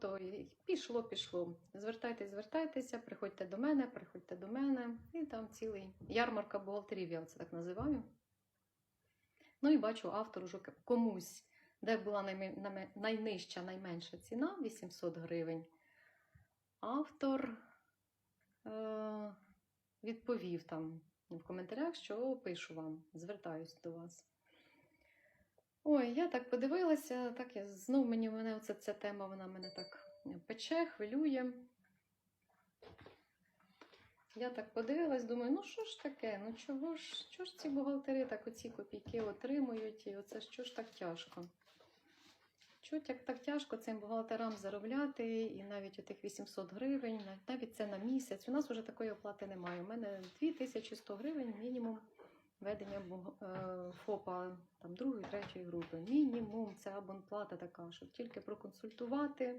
то пішло, пішло. Звертайтесь, звертайтеся, приходьте до мене, приходьте до мене. І там цілий ярмарка бухгалтерів, я це так називаю. Ну і бачу, автор уже комусь, де була найнижча, найменша ціна 800 гривень. Автор е- відповів там в коментарях, що пишу вам, звертаюсь до вас. Ой, я так подивилася, так я знов мені мене оця ця тема, вона мене так пече, хвилює. Я так подивилась, думаю, ну що ж таке? Ну чого ж, чого ж ці бухгалтери так оці копійки отримують, і оце що ж так тяжко? Чого так, так тяжко цим бухгалтерам заробляти, і навіть отих 800 гривень, навіть це на місяць. У нас вже такої оплати немає. У мене 2100 гривень мінімум ведення е, ФОПа там другої, третьої групи. Мінімум це абонплата така, щоб тільки проконсультувати,